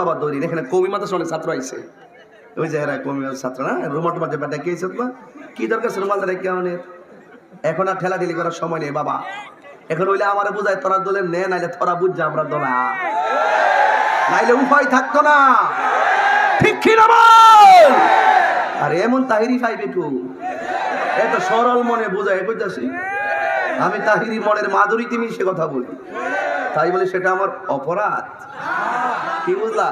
বাবা দৌড়ি। এখানে কবি মাতা অনেক ছাত্র আইছে। ওই যে এরা কবি ছাত্র, না? রুমাল মাঝে বেটা কে না কি দরকার ছিল মালটা রেখে এখন আর ঠেলা ঠেলি করার সময় নেই, বাবা। এখন হইলে আমার বুঝায়, তোরা দোলে নে, নাইলে তোরা বুঝছে আমরা দোলা। নাইলে উপায় থাকতো না। ঠিক কি না আর, এমন তাহিরি পাইবে টু এত সরল মনে বোঝায় কইতাছি আমি তাহিরি মনের মাধুরী মাধুরীতে মিশে কথা বলি। তাই বলে সেটা আমার অপরাধ? কি বুঝলা?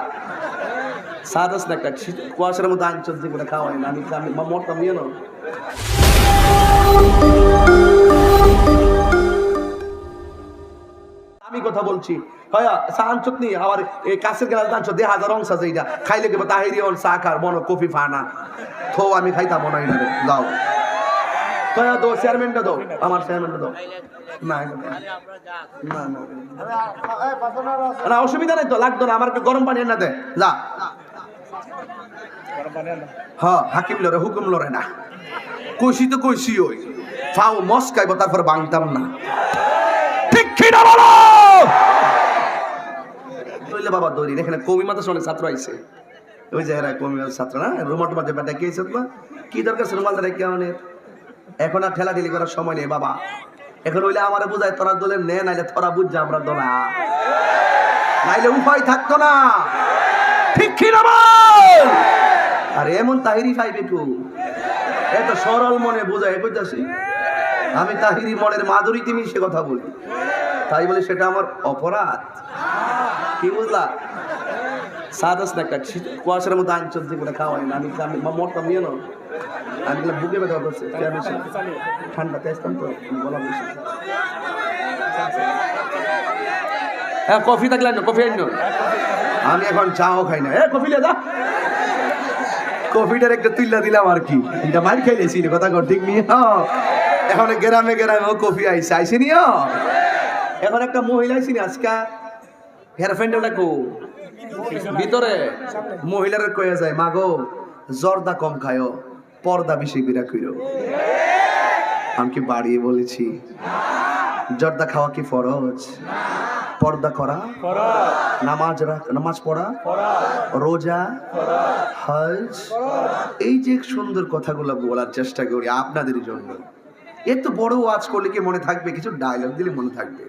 সাদাস না একটা। কুয়াশার মধ্যে আঞ্চল দিয়ে করে খাওয়াই না। আমি কথা বলছি। হয় সান চটনি, আমার এই কাছের গেলাস দান দে হাজার অংশ আছে এইটা। খাইলে কেবল তাহিরি চা খার মনো, কফি ফানা। থো, আমি খাইতাম না দাও। হয় দো চেয়ারম্যানটা দাও, আমার চেয়ারম্যানটা দাও। না। না না। না অসুবিধা নাই তো, লাগতো না, আমার একটু গরম পানি এনে দে। যা। হ্যাঁ হাকিম লড়ে হুকুম লড়ে না। কইসি তো কইসি ওই। ফাও মস্কাইব, তারপর বাংতাম না। ঠিক কি না বলো? হইলে বাবা দৌড়ি এখানে কবি মাতা অনেক ছাত্র আইছে। ওই যে এরা কবি ছাত্র না রুমাল মাঝে বেটা কে না কি দরকার ছিল রুমালটা রেখে আমাদের এখন আর ঠেলা ঠেলি করার সময় নেই, বাবা। এখন হইলে আমার বুঝায়, তোরা দোলে নে, নাইলে তোরা বুঝছে আমরা দোলা। নাইলে উপায় থাকতো না। ঠিক আর এমন তাহিরি পাইবে টু। এত সরল মনে বোঝায় কইতাছি আমি তাহিরি মনের মাধুরীতে মিশে কথা বলি। তাই বলে সেটা আমার অপরাধ। কি বুঝলা? সাদাস না একটা? কুয়াশার মধ্যে আঞ্চল দিয়ে করে খাওয়াই না। আমি আমি মরতাম নিয়ে নাও আমি গেলে বুকে ব্যথা করছে ঠান্ডাতে আসতাম তো বেশি হ্যাঁ কফি থাকলে আনো কফি আনো আমি এখন চাও খাই না। এ, কফি দা কফিটার একটা তুইলা দিলাম আর কি। এটা মার খাইলেছি কথা কর, ঠিক নিয়ে এখন গ্রামে গ্রামে কফি আইসে আইসে নিও এখন একটা মহিলা আইসিনি আজকা হেয়ার ফ্রেন্ড কো ভিতরে মহিলার কয়ে যায়, মাগো, জর্দা কম খায়ও পর্দা বেশি করে কইরো। আমি কি বাড়িয়ে বলেছি? জর্দা খাওয়া কি ফরজ? পর্দা করা? নামাজ নামাজ পড়া? রোজা? হজ? এই যে সুন্দর কথাগুলো বলার চেষ্টা করি আপনাদের জন্য। এত বড় ওয়াজ করলে কি মনে থাকবে? কিছু ডায়লগ দিলে মনে থাকবে।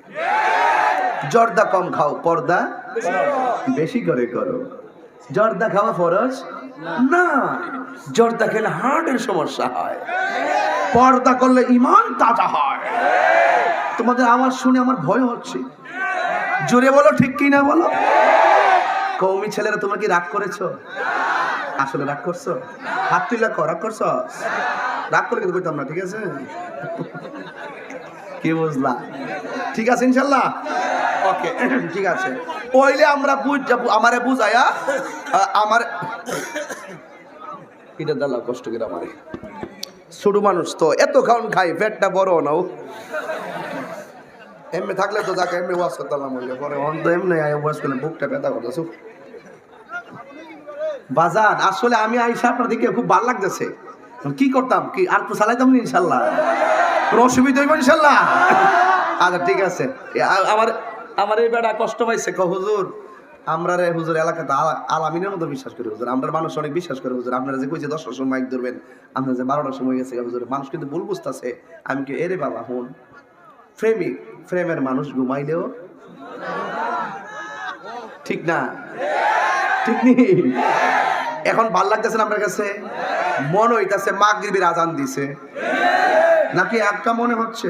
জর্দা কম খাও, পর্দা বেশি করে করো। জর্দা খাওয়া ফরজ? না। জর্দা খেলে হার্টের সমস্যা হয়। পর্দা করলে ইমান তাজা হয়। তোমাদের আওয়াজ শুনে আমার ভয় হচ্ছে। জোরে বলো, ঠিক কি না বলো? কৌমি ছেলেরা, তোমরা কি রাগ করেছ? আসলে রাগ করছ? হাত তুইলা কর, রাগ করছ? রাগ করে কিন্তু কইতাম না, ঠিক আছে? কি বুঝলা? ঠিক আছে, ইনশাল্লাহ। ওকে, ঠিক আছে। ওইলে আমরা বুঝ যাব আমারে বুঝায়া আমার এটা দালা কষ্ট করে আমারে। ছোট মানুষ তো, এত খাওন খাই, পেটটা বড় না ও। এমনি থাকলে তো যাকে এমনি ওয়াশ করতাম বললে পরে অন তো এমনি ওয়াশ করলে বুকটা ব্যথা করতেছ বাজান, আসলে আমি আইসা আপনার দিকে খুব ভালো লাগতেছে। কি করতাম? কি, আর তো চালাইতাম না ইনশাল্লাহ। কোনো অসুবিধা হইব ইনশাল্লাহ? আচ্ছা ঠিক আছে। আমার আমার এই বেটা কষ্ট পাইছে ক হুজুর, আমরা রে হুজুর এলাকাতে আলামিনের মতো বিশ্বাস করি, হুজুর। আমরা মানুষ অনেক বিশ্বাস করে, হুজুর। আপনারা যে কইছে দশটার সময় মাইক ধরবেন, আপনারা যে বারোটার সময় গেছে, হুজুর। মানুষ কিন্তু ভুল বুঝতেছে। আমি কি এরে বাবা হুন? প্রেমিক, প্রেমের মানুষ ঘুমাইলেও ঠিক না? ঠিক নেই এখন ভালো লাগতেছে না আপনার কাছে? মন হইতাছে, মাগরিবের আজান দিছে। নাকি একটা মনে হচ্ছে?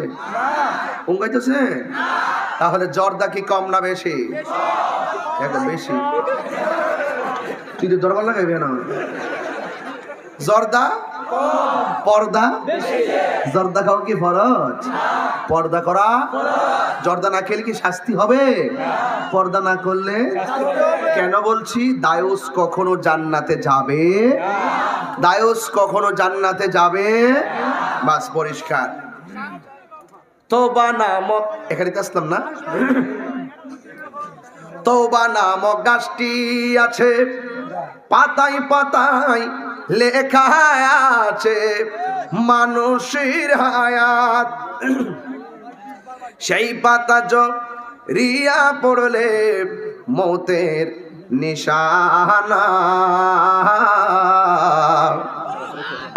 উঙ্গাইতেছে তাহলে জর্দা কি কম না বেশি? বেশি। তুই তো দরবার লাগাইবে না? জর্দা? পর্দা? জর্দা খাও কি ফরজ? পর্দা করা? জর্দা না খেলে কি শাস্তি হবে? পর্দা না করলে কেন বলছি? দায়ুস কখনো জান্নাতে যাবে? দায়ুস কখনো জান্নাতে যাবে? বাস পরিষ্কার। তোবা নামক, এখানে তো আসলাম না? তোবা নামক গাছটি আছে, পাতায় পাতায় লেখা আছে, মানুষের হায়াত। সেই পাতা রিয়া পড়লে মৌতের নিশানা।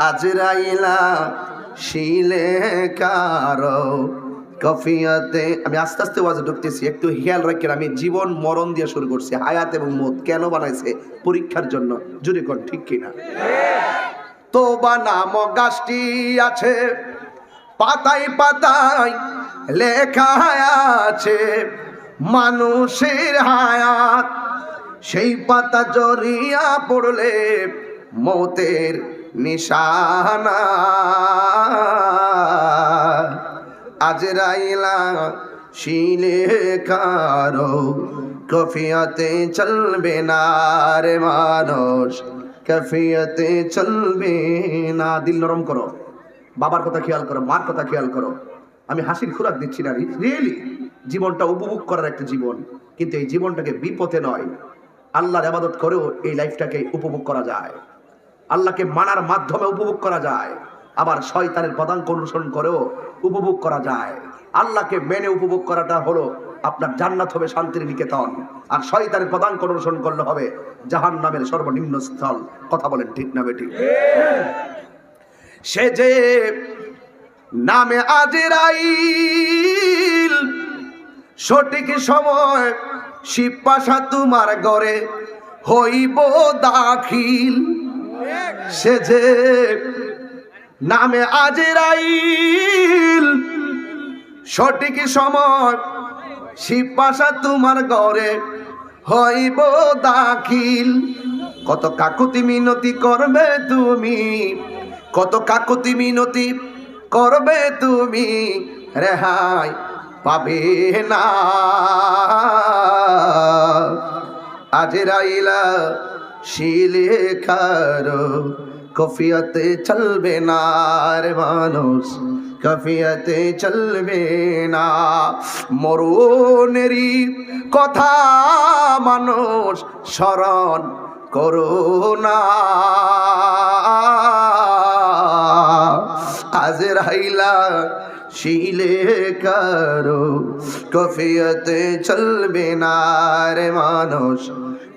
আজরাইলা শিলে কারও কফিয়াতে আমি আস্তে আস্তে ওয়াজে ঢুকতেছি, একটু খেয়াল রাখেন, আমি জীবন মরণ দিয়ে শুরু করছি, হায়াত এবং মত কেন বানাইছে পরীক্ষার জন্য জুড়ে কর ঠিক কিনা? তো বা নাম গাছটি আছে, পাতায় পাতায় লেখা আছে, মানুষের হায়াত, সেই পাতা জড়িয়া পড়লে মতের নিশানা। আজরাইলা শিলে কারও কফিয়াতে চলবে না রে মানুষ, কফিয়াতে চলবে না। দিল নরম করো। বাবার কথা খেয়াল করো, মার কথা খেয়াল করো। আমি হাসির খোরাক দিচ্ছি না রিয়েলি জীবনটা উপভোগ করার একটা জীবন। কিন্তু এই জীবনটাকে বিপথে নয়। আল্লাহর আবাদত করেও এই লাইফটাকে উপভোগ করা যায়। আল্লাহকে মানার মাধ্যমে উপভোগ করা যায়। আবার শয়তানের পদাঙ্ক অনুসরণ করেও উপভোগ করা যায়। আল্লাহকে মেনে উপভোগ করাটা হলো আপনার জান্নাত হবে শান্তির নিকেতন। আর শয়তানের পদাঙ্ক অনুসরণ করলে হবে জাহান নামের সর্বনিম্ন স্থল। কথা বলেন ঠিক না বেঠিক? সে যে নামে আজরাইল, সঠিক সময় শিবপাশা তোমার ঘরে হইব দাখিল। সে যে নামে আজরাইল। সঠিক সময় শিবপাশা তোমার ঘরে হইব দাখিল। কত কাকুতি মিনতি করবে তুমি, কত কাকুতি মিনতি করবে তুমি, রেহাই পাবে না। আজরাইলা শিলে কারও কফিয়াতে চলবে না রে মানুষ, কফিয়াতে চলবে না। মরুনেরই কথা মানুষ স্মরণ করো না। আজ রাইলা শিলে কারও কফিয়তে চলবে না রে মানুষ।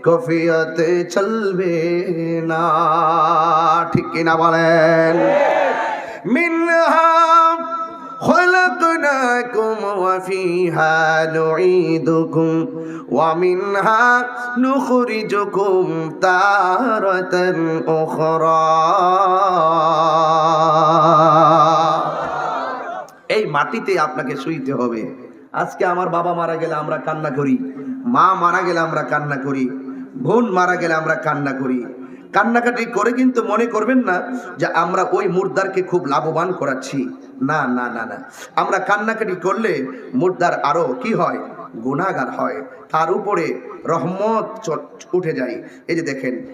কফিয়তে চলবে না ঠিক কিনা বলেন মিনহা خلقناكم وفيها نعيدكم ومنها نخرجكم تارة أخرى এই মাটিতে আপনাকে শুইতে হবে আজকে আমার বাবা মারা গেলে আমরা কান্না করি মা মারা গেলে আমরা কান্না করি বোন মারা গেলে আমরা কান্না করি। কান্নাকাটি করে কিন্তু মনে করবেন না যে আমরা ওই মুর্দারকে খুব লাভবান করাচ্ছি। না না না না। আমরা কান্নাকাটি করলে মুর্দার আরও কি হয়? গুণাগার হয়। তার উপরে রহমত উঠে যায়। এই যে দেখেন